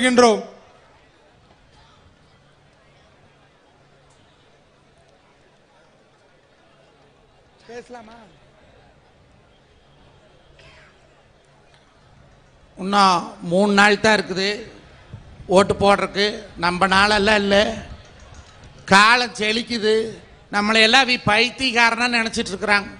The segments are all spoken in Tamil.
வருகின்றோம் பேசலாமா? இன்னும் மூணு நாள் தான் இருக்குது. ஓட்டு போடுறதுக்கு. நம்ம நாளெல்லாம் இல்லை. காலம் செழிக்குது. நம்மளை எல்லாம் வி பைத்தியக்காரனா நினச்சிட்டு இருக்கிறாங்க.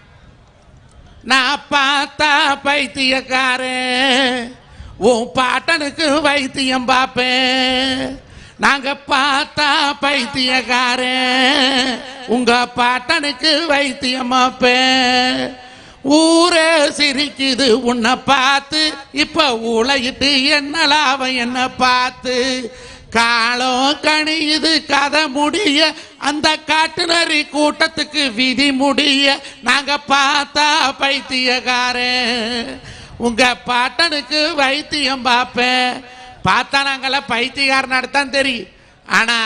நான் பார்த்தா பைத்தியக்காரன். உன் பாட்டனுக்கு வைத்தியம் பார்ப்பேன் நாங்க பார்த்தா பைத்தியக்காரன். உங்க பாட்டனுக்கு வைத்தியம் பார்ப்பேன் ஊரே சிரிக்குது உன்னை பார்த்து. இப்ப உழையிட்டு என்ன லாபம் என்ன பார்த்து. காலம் கணியுது கதை முடிய. அந்த காட்டுநரி கூட்டத்துக்கு விதி முடிய. நாங்க பார்த்தா பைத்தியக்காரன். உங்க பாட்டனுக்கு வைத்தியம் பார்ப்பேன் பார்த்தா நாங்கெல்லாம் பைத்தியக்காரன் தான் தெரியும். ஆனா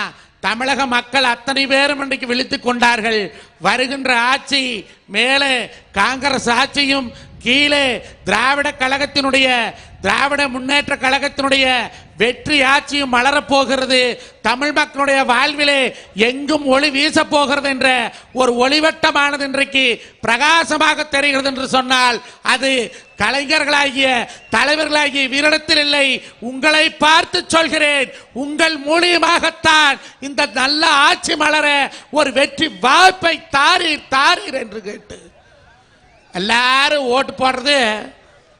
தமிழக மக்கள் அத்தனை பேரும் இன்றைக்கு விழித்து கொண்டார்கள். வருகின்ற ஆட்சி மேலே காங்கிரஸ் ஆட்சியும் கீழே திராவிட கழகத்தினுடைய திராவிட முன்னேற்ற கழகத்தினுடைய வெற்றி ஆட்சியும் மலரப் போகிறது தமிழ் மக்களுடைய வாழ்விலே எங்கும் ஒளி வீசப் போகிறது என்ற ஒரு ஒளிவட்டமானது இன்றைக்கு பிரகாசமாக தெரிகிறது என்று சொன்னால் அது கலைஞர்களாகிய தலைவர்களாகிய வீரிடத்தில் இல்லை. உங்களை பார்த்து சொல்கிறேன். உங்கள் மூலியமாகத்தான் இந்த நல்ல ஆட்சி மலர ஒரு வெற்றி வாய்ப்பை தாரீர் தாரீர் என்று கேட்டு. எல்லாரும் ஓட்டு போடுறது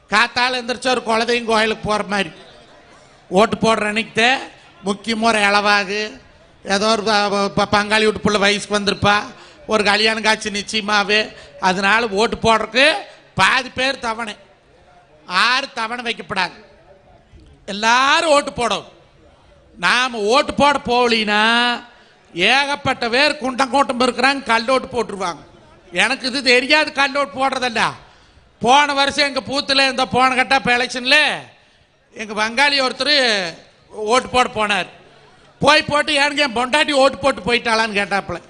காத்தால் எந்திரிச்சு ஒரு குழந்தையும் கோயிலுக்கு போகிற மாதிரி. ஓட்டு போடுற அன்னைக்கு முக்கியமாக ஒரு இளவாகு ஏதோ ஒரு ப- பங்காளி வீட்டு பிள்ளை வயசுக்கு வந்திருப்பா. ஒரு கல்யாண காட்சி நிச்சயமாகவே அதனால ஓட்டு போடுறதுக்கு பாதி பேர் தவணை. ஆறு தவணை வைக்கப்படாது. எல்லாரும் ஓட்டு போடும் நாம் ஓட்டு போட போகலினா ஏகப்பட்ட பேர் குண்டம் கூட்டம் இருக்கிறாங்க கல் ஓட்டு போட்டுருவாங்க. எனக்கு இது தெரியாது கல் ஓட்டு போடுறதல்ல போன வருஷம் எங்கள் பூத்தில் இந்த போன கட்டா இப்போ எலெக்ஷனில் எங்கள் பங்காளி ஒருத்தர் ஓட்டு போட போனார். போய் போட்டு ஏனுங்க என் பொண்டாட்டி ஓட்டு போட்டு போயிட்டாளான்னு கேட்டாப்புல.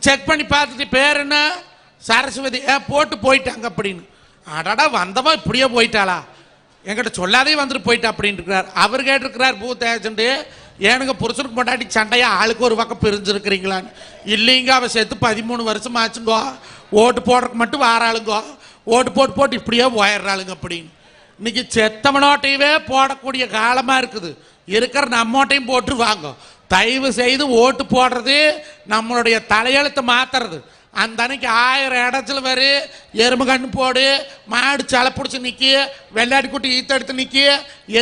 செக் பண்ணி பார்த்துட்டு பேர் என்ன? சரஸ்வதி. ஏன் போட்டு போயிட்டாங்க அப்படின்னு. அடடா வந்தவன் இப்படியே போயிட்டாளா? என்கிட்ட சொல்லாதே வந்துட்டு போயிட்டா அப்படின்னு இருக்கிறார். அவர் கேட்டிருக்கிறார் பூத் ஏஜென்ட் ஏனுங்க புருஷனுக்கு பொண்டாட்டி சண்டையா ஆளுக்கு ஒரு பக்கம் பிரிஞ்சிருக்கிறீங்களான்னு. இல்லைங்க அவ சேர்த்து பதிமூணு வருஷம் ஆச்சுங்கோ ஓட்டு போடுறதுக்கு மட்டும் வாராளுங்கோ. ஓட்டு போட்டு போட்டு இப்படியே போயிடுறாளுங்க அப்படின்னு. இன்னைக்கு செத்தவனோட்டையவே போடக்கூடிய காலமா இருக்குது. இருக்கிற நம்மோட்டையும் போட்டு வாங்க. தயவு செய்து ஓட்டு போடுறது நம்மளுடைய தலையெழுத்தை மாத்துறது. அந்த அன்னைக்கு ஆயிரம் இடத்துல வரு எறும்பு கண்ணு போடு மாடு சலை பிடிச்சி நிற்கி வெள்ளாடி குட்டி ஈத்தெடுத்து நிற்கி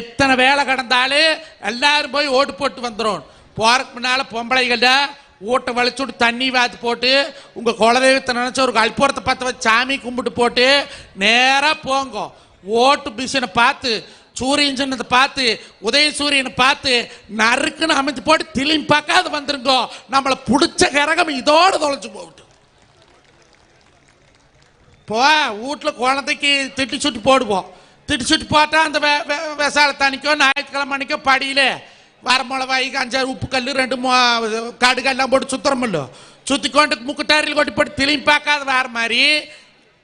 எத்தனை வேலை கிடந்தாலும் எல்லாரும் போய் ஓட்டு போட்டு வந்துடும் போகிறதுக்கு முன்னால் பொம்பளைகள்ட ஊட்ட வலிச்சுட்டு தண்ணி வாத்து போட்டு உங்கள் குலதெய்வத்தை நினச்ச ஒரு கல்புரத்தை பற்ற வச்சு சாமி கும்பிட்டு போட்டு நேராக போங்க. ஓட்டு மிஷினை பார்த்து சூரியன் சொன்னதை பார்த்து உதய சூரியனை பார்த்து நறுக்குன்னு அமைச்சு போட்டு திளிம் பார்க்காது வந்துருங்கோ. நம்மளை பிடிச்ச கரகம் இதோடு தொலைச்சு போகட்டும். போ வீட்டில் குழந்தைக்கு திட்டி சுட்டு போடுவோம். திட்டி சுட்டு போட்டால் அந்த வெ- வெ- ஞாயிற்றுக்கிழமை அன்னைக்கோ படியில் வரமிளவாய் அஞ்சாறு உப்பு கல் ரெண்டு மொ- கடுகெல்லாம் போட்டு சுத்துறமில்ல. சுற்றி கொண்டு முக்குட்டாரில் கொண்டு போட்டு திரும்பி பார்க்காத வர மாதிரி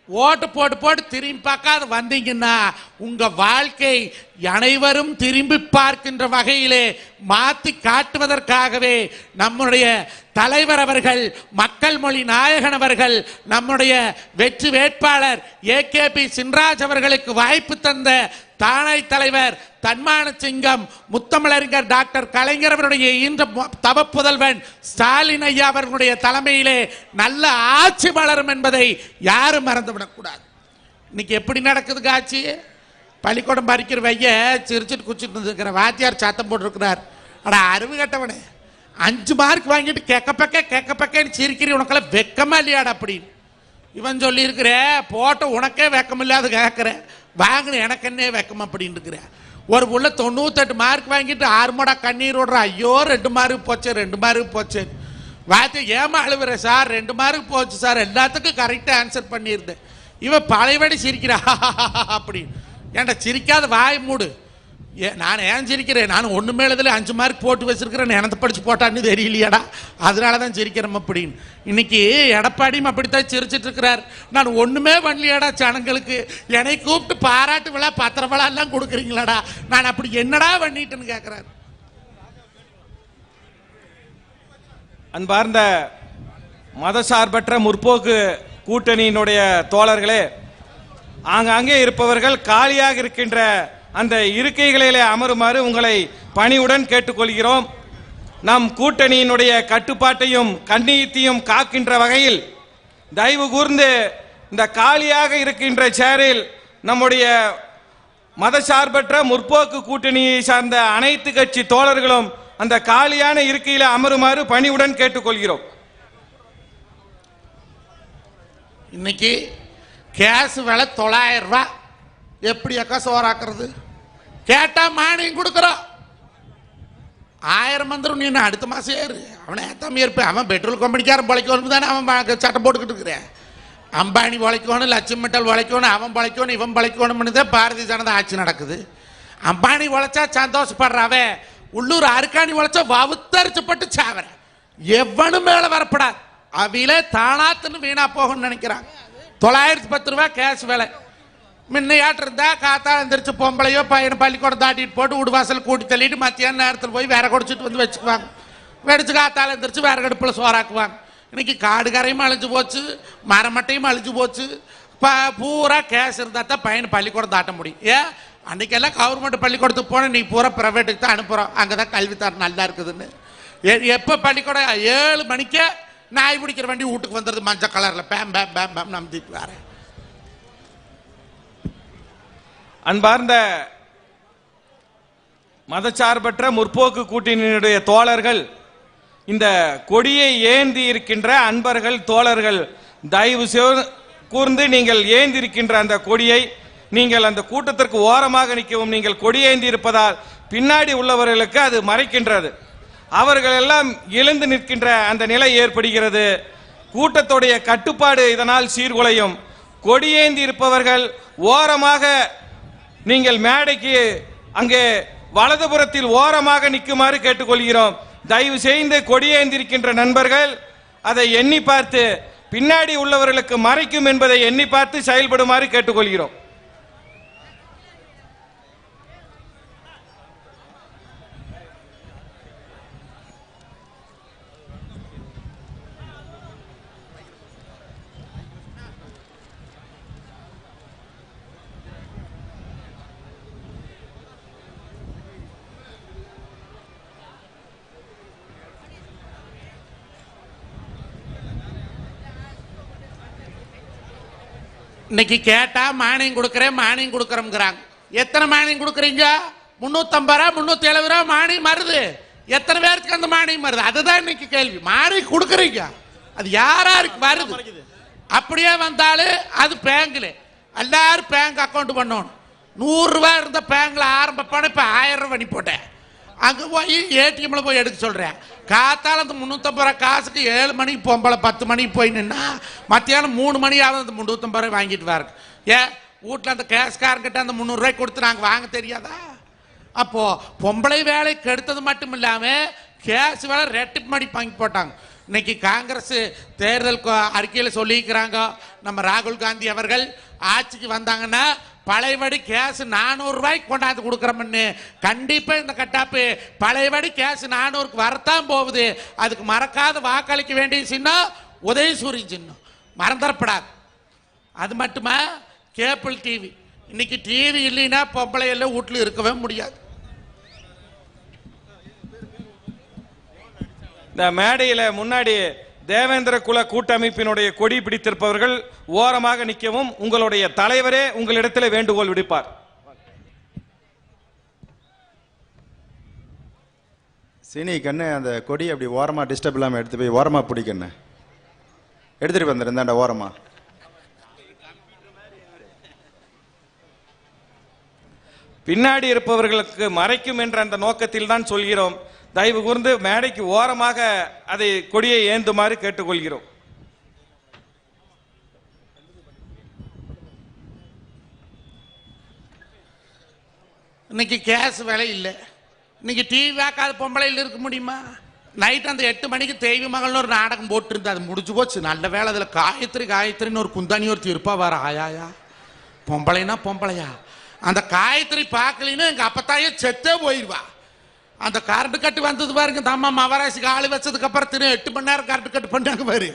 ஓட்டு போட்டு போட்டு திரும்பி பார்க்காத வந்தீங்கன்னா உங்க வாழ்க்கை அனைவரும் திரும்பி பார்க்கின்ற வகையிலே மாற்றி காட்டுவதற்காகவே நம்முடைய தலைவர் அவர்கள் மக்கள் மொழி நாயகன் அவர்கள் நம்முடைய வெற்றி வேட்பாளர் ஏ கே பி சின்ராஜ் அவர்களுக்கு வாய்ப்பு தந்த தானை தலைவர் தன்மான சிங்கம் முத்தமிழறிஞர் டாக்டர் கலைஞர் அவருடைய இன்று தவ புதல்வன் ஸ்டாலின் ஐயா அவர்களுடைய தலைமையிலே நல்ல ஆட்சி வளரும் என்பதை யாரும் மறந்துவிடக்கூடாது இன்னைக்கு எப்படி நடக்குது காட்சி? பள்ளிக்கூடம் பறிக்கிற வைய சிரிச்சிட்டு குச்சிட்டு இருக்கிற வாத்தியார் சாத்தம் போட்டிருக்கிறார். அட அறிவு கட்டவனே. அஞ்சு மார்க் வாங்கிட்டு கேக்க பக்க பக்கன்னு சிரிக்கிறி உனக்கெல்லாம் வெக்கமா இல்லையாடா அப்படின்னு. இவன் சொல்லியிருக்கிற போட்ட உனக்கே வெக்கம் இல்லாத வாங்கின எனக்கு என்ன வெக்கம் அப்படின்னு இருக்கிறேன் ஒரு புள்ள தொண்ணூத்தெட்டு மார்க் வாங்கிட்டு ஆறு மடா கண்ணீர் விடுற. ஐயோ ரெண்டு மார்க் போச்சு ரெண்டு மார்க் போச்சு. வாத்தி ஏமா அழுவுற சார்? ரெண்டு மார்க் போச்சு சார். எல்லாத்துக்கும் கரெக்டாக ஆன்சர் பண்ணியிருந்தேன் இவன் பழையபடி சிரிக்கிறா. அப்படின்னு. ஏன்டா சிரிக்காத வாய் மூடு. ஏ நான் ஏன் சிரிக்கிறேன் நான் ஒன்று மேலதில் அஞ்சு மார்க் போட்டு வச்சுருக்கிறேன். எனத்தை படிச்சு போட்டான்னு தெரியலையாடா. அதனால தான் சிரிக்கிறோம் அப்படின்னு. இன்னைக்கு எடப்பாடியும் அப்படித்தான் சிரிச்சிட்டு இருக்கிறார் நான் ஒன்றுமே பண்ணலையாடா ஜனங்களுக்கு. என்னை கூப்பிட்டு பாராட்டு விழா பத்திர விழாலாம் கொடுக்குறீங்களாடா. நான் அப்படி என்னடா பண்ணிட்டுன்னு கேட்குறாரு அன்பார்ந்த மதசார்பற்ற முற்போக்கு கூட்டணியினுடைய தோழர்களே ஆங்காங்கே இருப்பவர்கள் காலியாக இருக்கின்ற அந்த இருக்கைகளிலே அமருமாறு உங்களை பணிவுடன் கேட்டுக்கொள்கிறோம். நம் கூட்டணியினுடைய கட்டுப்பாட்டையும் கண்ணியத்தையும் காக்கின்ற வகையில் தயவு கூர்ந்து இந்த காலியாக இருக்கின்ற சேரில் நம்முடைய மதசார்பற்ற முற்போக்கு கூட்டணியை சார்ந்த அனைத்து கட்சி தோழர்களும் அந்த காலியான இருக்கையில் அமருமாறு பணிவுடன் கேட்டுக்கொள்கிறோம். இன்னைக்கு கேஸ் விலை தொள்ளாயிரம் ரூபா எப்படி அக்கா சோறாக்குறது? கேட்டா மானியம் கொடுக்குறோம் ஆயிரம் வந்துடும் நீ அடுத்த மாதம் ஏறு? அவனை ஏத்தாம இருப்பேன் அவன் பெட்ரோல் கம்பெனிக்காரன் பொழைக்கணும் தானே அவன் சட்டம் போட்டுக்கிட்டு இருக்கிறேன். அம்பானி உழைக்கணும் லட்சுமி மெட்டல் பொழைக்கணும் அவன் பழைக்கணும் இவன் பழைக்கணும்னு தான் பாரதிய ஜனதா ஆட்சி நடக்குது. அம்பானி உழைச்சா சந்தோஷப்படுறாவே அவன் உள்ளூர் அருக்காணி உழைச்சா வவுத்தரிச்சப்பட்டு சாவற. எவனும் மேலே வரப்படாது. அவிலே தானாத்துன்னு வீணா போகும்னு நினைக்கிறாங்க. தொள்ளாயிரத்தி பத்து ரூபா கேஷ் வேலை. முன்னையாட்டு இருந்தா காத்தா எந்திரிச்சு பொம்பளையோ பையனை பள்ளிக்கூடம் தாட்டிட்டு போட்டு வீடு வாசல் கூட்டி தள்ளிட்டு மத்தியான நேரத்தில் போய் வேற குடிச்சிட்டு வந்து வச்சுக்குவாங்க. வெடிச்சு காத்தால எந்திரிச்சு வேற கடுப்பில் சோறாக்குவாங்க. இன்னைக்கு காடு கரையும் அழிஞ்சு போச்சு மரமட்டையும் அழிஞ்சு போச்சு. ப பூரா கேஸ் இருந்தால் தான் பையனை பள்ளிக்கூடம் தாட்ட முடியும். ஏன் அன்னைக்கெல்லாம் கவர்மெண்ட் பள்ளிக்கூடத்துக்கு போன நீ பூரா ப்ரைவேட்டுக்கு தான் அனுப்புகிறோம் அங்கே தான் கல்வித்தரம் நல்லா இருக்குதுன்னு. எ- எப்போ பள்ளிக்கூடம்? ஏழு மணிக்கே நாய் பிடிக்கிற வண்டி வீட்டுக்கு வந்துடுது மஞ்சள் கலரில் பேம் பேம் பேம் பேம் நம்பிட்டு வரேன். அன்பார்ந்த மதச்சார்பற்ற முற்போக்கு கூட்டணியினுடைய தோழர்கள் இந்த கொடியை ஏந்தி இருக்கின்ற அன்பர்கள் தோழர்கள் தயவு கூர்ந்து நீங்கள் ஏந்தி இருக்கின்ற அந்த கொடியை நீங்கள் அந்த கூட்டத்திற்கு ஓரமாக நிற்கவும் நீங்கள் கொடியேந்தி இருப்பதால் பின்னாடி உள்ளவர்களுக்கு அது மறைக்கின்றது. அவர்கள் எல்லாம் எழுந்து நிற்கின்ற அந்த நிலை ஏற்படுகிறது. கூட்டத்துடைய கட்டுப்பாடு இதனால் சீர்குலையும். கொடியேந்தி இருப்பவர்கள் ஓரமாக நீங்கள் மேடைக்கு அங்கே வலதுபுறத்தில் ஓரமாக நிற்குமாறு கேட்டுக்கொள்கிறோம். தயவு செய்து கொடியேந்திருக்கின்ற நண்பர்கள் அதை எண்ணி பார்த்து பின்னாடி உள்ளவர்களுக்கு மறைக்கும் என்பதை எண்ணி பார்த்து செயல்படுமாறு கேட்டுக்கொள்கிறோம். இன்னைக்கு கேட்டா மானியம் கொடுக்குறேன் மானியம் கொடுக்குறோம்ங்கிறாங்க. எத்தனை மானியம் கொடுக்குறீங்க? முந்நூற்றம்பது ரூபா முந்நூற்றி எழுபது ரூபா மானியம் வருது எத்தனை பேருக்கு அந்த மானியம் வருது அதுதான் இன்னைக்கு கேள்வி. மானியம் கொடுக்குறீங்க. அது யாராருக்கு வருது. அப்படியே வந்தாலும் அது பேங்கில். எல்லாரும் பேங்க் அக்கௌண்ட் பண்ணணும். நூறுரூவா இருந்த பேங்கில் ஆரம்ப பணம் இப்போ ஆயிரம் ரூபா பண்ணி போட்டேன் அங்கே போய் ஏடிஎம்ல போய் எடுக்க சொல்கிறேன் காத்தால் அந்த முந்நூற்றம்பது ரூபா காசுக்கு ஏழு மணிக்கு பொம்பளை பத்து மணிக்கு போய் நின்னா மத்தியானம் மூணு மணியாவது அந்த முந்நூற்றம்பது ரூபாய் வாங்கிட்டு வாரு ஏன் வீட்டில் அந்த கேஸ்காரங்கிட்ட அந்த முந்நூறுரூவாய் கொடுத்து நாங்கள் வாங்க தெரியாதா? அப்போது பொம்பளை வேலை கெடுத்தது மட்டும் இல்லாமல் கேஸ் வேலை ரெட்டு மணி வாங்கி போட்டாங்க. இன்னைக்கு காங்கிரஸ் தேர்தல் அறிக்கையில் சொல்லியிருக்கிறாங்க. நம்ம ராகுல் காந்தி அவர்கள் ஆட்சிக்கு வந்தாங்கன்னா பழையபடி கேஸ் நானூறு ரூபாய்க்கு கொண்டாந்து கொடுக்குறோம்னு. கண்டிப்பாக இந்த கட்டாப்பு பழையபடி கேஸ் நானூறுக்கு வரத்தான் போகுது. அதுக்கு மறக்காத வாக்களிக்க வேண்டிய சின்னம் உதயசூரி சின்னம். மறந்துடப்படாது. அது மட்டுமா? Cable TV. இன்னைக்கு டிவி இல்லைன்னா பொம்பளை எல்லாம் வீட்டில் இருக்கவே முடியாது. இந்த மேடையில் முன்னாடி தேவேந்திர குல கூட்டமைப்பினுடைய கொடி பிடித்திருப்பவர்கள் ஓரமாக நிற்கவும் உங்களுடைய தலைவரே உங்களிடத்தில் வேண்டுகோள் விடுப்பார். சினி கண்ணு அந்த கொடி அப்படி ஓரமாக டிஸ்டர்ப் இல்லாமல் எடுத்து போய் ஓரமாக பிடிக்கண்ணு எடுத்துகிட்டு வந்துருந்தாண்ட ஓரமாக பின்னாடி இருப்பவர்களுக்கு மறைக்கும் என்ற அந்த நோக்கத்தில் தான் சொல்கிறோம். தயவு கூர்ந்து மேடைக்கு ஓரமாக அதை கொடியை ஏந்துமாறு கேட்டுக்கொள்கிறோம். இன்னைக்கு கேஸ் விலை இல்லை. இன்னைக்கு டிவி பார்க்காத பொம்பளையில் இருக்க முடியுமா? நைட் அந்த எட்டு மணிக்கு தெய்வ மகள்னு ஒரு நாடகம் போட்டிருந்து அது முடிஞ்சு போச்சு. நல்ல வேலை. அதில் காயத்ரி காயத்ரின்னு ஒரு குந்தானி ஒருத்தி இருப்பா. வர ஆயாயா பொம்பளைனா பொம்பளையா. அந்த காயத்ரி பார்க்கலின்னு எங்கள் அப்பத்தாயே செத்தே போயிடுவா அந்த கரண்ட் கட்டு வந்தது பாருங்க. இந்த அம்மா மவராசிக்கு ஆள் வச்சதுக்கு அப்புறம் திரு எட்டு மணி நேரம் கரண்ட் கட்டு பண்ணாங்க பாரு.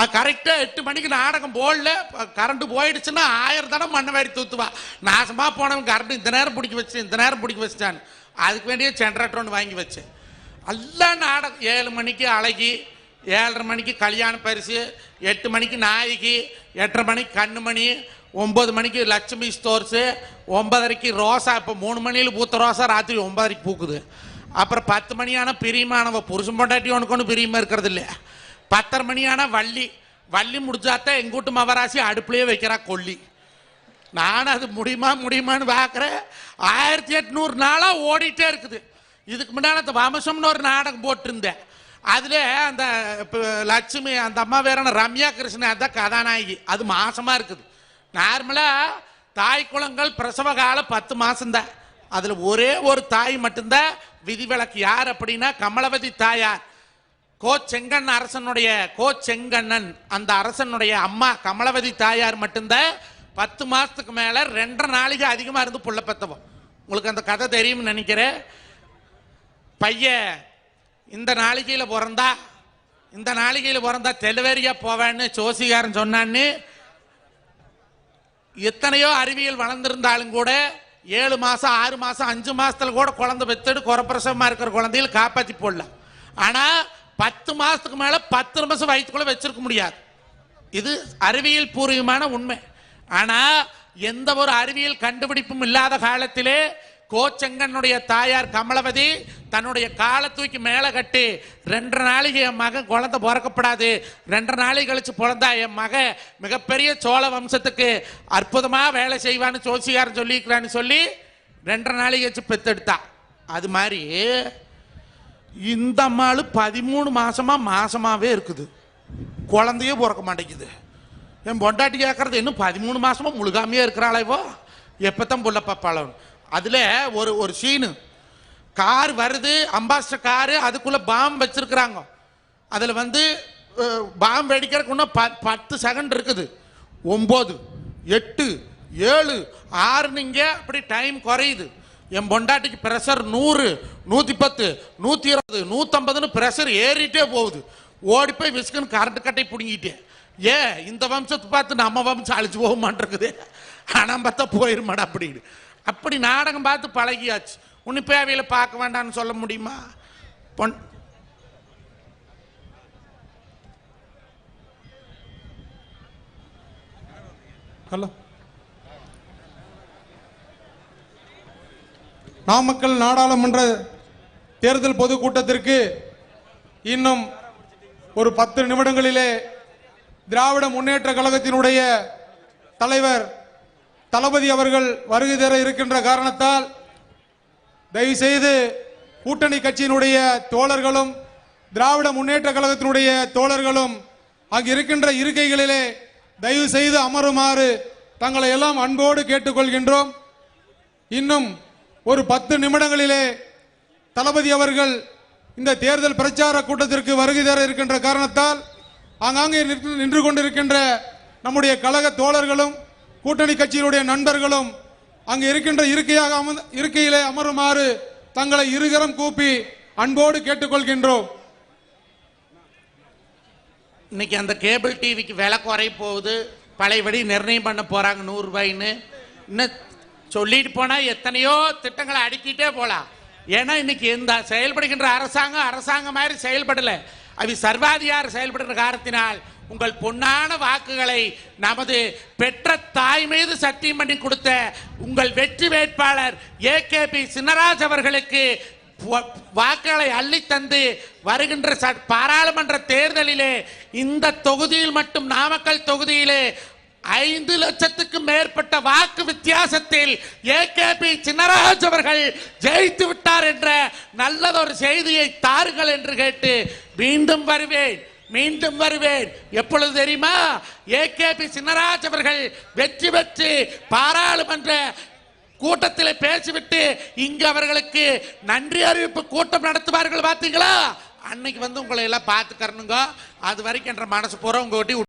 அது கரெக்டாக எட்டு மணிக்கு நாடகம் போடல. கரண்ட் போயிடுச்சுன்னா ஆயிரம் தடவை மண்ணை வாரி தூத்துவா. நாசமாக போனவன் கரண்ட் இந்த நேரம் பிடிக்க வச்சு இந்த நேரம் பிடிக்க வச்சுட்டான் அதுக்கு வேண்டிய ஜென்ரேட்டர் ஒன்று வாங்கி வச்சேன். எல்லாம் நாடகம் ஏழு மணிக்கு அழகி ஏழரை மணிக்கு கல்யாண பரிசு எட்டு மணிக்கு நாயகி எட்டரை மணிக்கு கண்ணுமணி ஒம்பது மணிக்கு லட்சுமி ஸ்டோர்ஸு ஒன்பதரைக்கு ரோசா. இப்போ மூணு மணியில் பூத்த ரோசா ராத்திரி ஒன்பதரைக்கு பூக்குது. அப்புறம் பத்து மணியான பிரியமானவ புருஷன் பொண்டாட்டி உனக்கு ஒன்றும் பிரியமா இருக்கிறது இல்லையா பத்தரை மணியான வள்ளி வள்ளி முடிச்சாத்தான் எங்கூட்டு மவராசி அடுப்புலேயே வைக்கிறா கொல்லி. நான் அது முடியுமா முடியுமான்னு பார்க்குறேன். ஆயிரத்தி எட்நூறு நாளாக ஓடிட்டே இருக்குது. இதுக்கு முன்னால் அந்த வம்சம்னு ஒரு நாடகம் போட்டிருந்தேன். அதில் அந்த லட்சுமி அந்த அம்மா வேற ரம்யா கிருஷ்ணன் அதான் கதாநாயகி. அது மாசமாக இருக்குது. நார்மலாக தாய் குளங்கள் பிரசவ காலம் பத்து மாசம்தான். அதில் ஒரே ஒரு தாய் மட்டும்தான் விதிவிலக்கு யார் அப்படின்னா கமலவதி தாயார். கோ செங்கண்ணன் அரசனுடைய கோ செங்கண்ணன் அந்த அரசனுடைய அம்மா கமலவதி தாயார் மட்டும்தான் பத்து மாசத்துக்கு மேல ரெண்டரை நாளைக்கு அதிகமா இருந்து புள்ள பெத்தவன் உங்களுக்கு அந்த கதை தெரியும்னு நினைக்கிறேன். பையன் இந்த நாளிகையில பிறந்தா இந்த நாளிகையில பிறந்தா தெலுவேரியா போவேன்னு ஜோசிகாரன் சொன்னான்னு எத்தனையோ அறிவியல் வளர்ந்திருந்தாலும் கூட ஏழு மாசம் ஆறு மாசம் அஞ்சு மாசத்துல கூட குழந்தை பெத்துட்டு குறப்பிரசவமா இருக்கிற குழந்தைகள் காப்பாத்தி போடலாம் ஆனா பத்து மாசத்துக்கு மேல பத்து நிமிஷம் வயிற்றுக்குள்ள வச்சிருக்க முடியாது. இது அறிவியல் பூர்வமான உண்மை. ஆனா எந்த ஒரு அறிவியல் கண்டுபிடிப்பும் இல்லாத காலத்திலே கோச்செங்கனுடைய தாயார் கமலவதி தன்னுடைய காலை தூக்கி மேலே கட்டி ரெண்டரை நாளைக்கு என் மகன் குழந்தை பிறக்கப்படாது. ரெண்டரை நாளைக்கு கழிச்சு பிறந்தா என் மகன் மிகப்பெரிய சோழ வம்சத்துக்கு அற்புதமாக வேலை செய்வான்னு ஜோசியாரன் சொல்லிக்கிறான்னு சொல்லி ரெண்டரை நாளைக்கு வச்சு பெத்தெடுத்தா. அது மாதிரி இந்த அம்மாள் பதிமூணு மாசமா மாசமாவே இருக்குது. குழந்தையே பிறக்க மாட்டேங்குது. என் பொண்டாட்டி கேட்கறது இன்னும் பதிமூணு மாசமா முழுகாமையே இருக்கிறாளே இவோ. எப்பத்தான் புள்ள பாப்பாளன் அதுல ஒரு ஒரு சீனு கார் வருது அம்பாஸ்டர் காரு அதுக்குள்ள பாம் வச்சிருக்கிறாங்க. அதுல வந்து பாம் வெடிக்கிறதுக்கு இன்னும் ப- பத்து செகண்ட் இருக்குது. ஒம்பது எட்டு ஏழு ஆறு நீங்க அப்படி டைம் குறையுது. என் பொண்டாட்டிக்கு ப்ரெஷர் நூறு நூத்தி பத்து நூத்தி இருபது நூத்தம்பதுன்னு ப்ரெஷர் ஏறிட்டே போகுது. ஓடி போய் விஸ்குன்னு கரண்ட் கட்டை பிடுங்கிட்டேன் ஏ இந்த வம்சத்தை பார்த்து நம்ம வம்சம் அழிச்சு போக மாட்டேங்குது. ஆனால் பார்த்தா போயிருமாடா அப்படின்னு. அப்படி நாடகம் பார்த்து பழகியாச்சு. உன்னை பேவையில பார்க்க வேண்டாம்னு சொல்ல முடியுமா? பொன். ஹலோ. நாமக்கல் நாடாளுமன்ற தேர்தல் பொதுக்கூட்டத்திற்கு இன்னும் ஒரு பத்து நிமிடங்களிலே திராவிட முன்னேற்ற கழகத்தினுடைய தலைவர் தளபதி அவர்கள் வருகை தர இருக்கின்ற காரணத்தால் தயவு செய்து கூட்டணி கட்சியினுடைய தோழர்களும் திராவிட முன்னேற்ற கழகத்தினுடைய தோழர்களும் அங்கு இருக்கின்ற இருக்கைகளிலே தயவு செய்து அமருமாறு தங்களை எல்லாம் அன்போடு கேட்டுக்கொள்கின்றோம். இன்னும் ஒரு பத்து நிமிடங்களிலே தளபதி அவர்கள் இந்த தேர்தல் பிரச்சார கூட்டத்திற்கு வருகை தர இருக்கின்ற காரணத்தால் ஆங்காங்கே நின்று- நின்று கொண்டிருக்கின்ற நம்முடைய கழக தோழர்களும் கூட்டணி கட்சியினுடைய நண்பர்களும் அங்கு இருக்கின்ற இருக்கையாக அமர்ந்து இருக்கையிலே அமருமாறு தங்களை இருகரம் கூப்பி அன்போடு கேட்டுக்கொள்கின்றோம். இன்னைக்கு அந்த கேபிள் டிவிக்கு விலை குறைய போகுது. பழையபடி நிர்ணயம் பண்ண போறாங்க நூறு ரூபாய்ன்னு இன்னும் சொல்லிட்டு போனா எத்தனையோ திட்டங்களை அடுக்கிட்டே போலாம். ஏன்னா இன்னைக்கு இந்த செயல்படுகின்ற அரசாங்கம் அரசாங்கம் மாதிரி செயல்படல. அவை சர்வாதிகார செயல்படுகிற காரணத்தினால் உங்கள் பொன்னான வாக்குகளை நமது பெற்ற தாய் மீது சத்தியம் பண்ணி கொடுத்த உங்கள் வெற்றி வேட்பாளர் ஏகேபி சின்னராஜ் அவர்களுக்கு வாக்குகளை அள்ளித்தந்து வருகின்ற ச- பாராளுமன்ற தேர்தலிலே இந்த தொகுதியில் மட்டும் நாமக்கல் தொகுதியிலே ஐந்து லட்சத்துக்கும் மேற்பட்ட வாக்கு வித்தியாசத்தில் ஏகேபி சின்னராஜ் அவர்கள் ஜெயித்து விட்டார் என்ற நல்லதொரு செய்தியை தாருங்கள் என்று கேட்டு மீண்டும் வருவேன். மீண்டும் வருவேன். எப்பொழுது தெரியுமா? ஏ கே பி சின்னராஜ் அவர்கள் வெற்றி பெற்று பாராளுமன்ற கூட்டத்தில் பேசிவிட்டு இங்கு அவர்களுக்கு நன்றி அறிவிப்பு கூட்டம் நடத்துவார்கள் பார்த்தீங்களா? அன்னைக்கு வந்து உங்களை எல்லாம் பார்த்து தரணுங்க. அது வரைக்கும் என்ற மனசு பூரா உங்க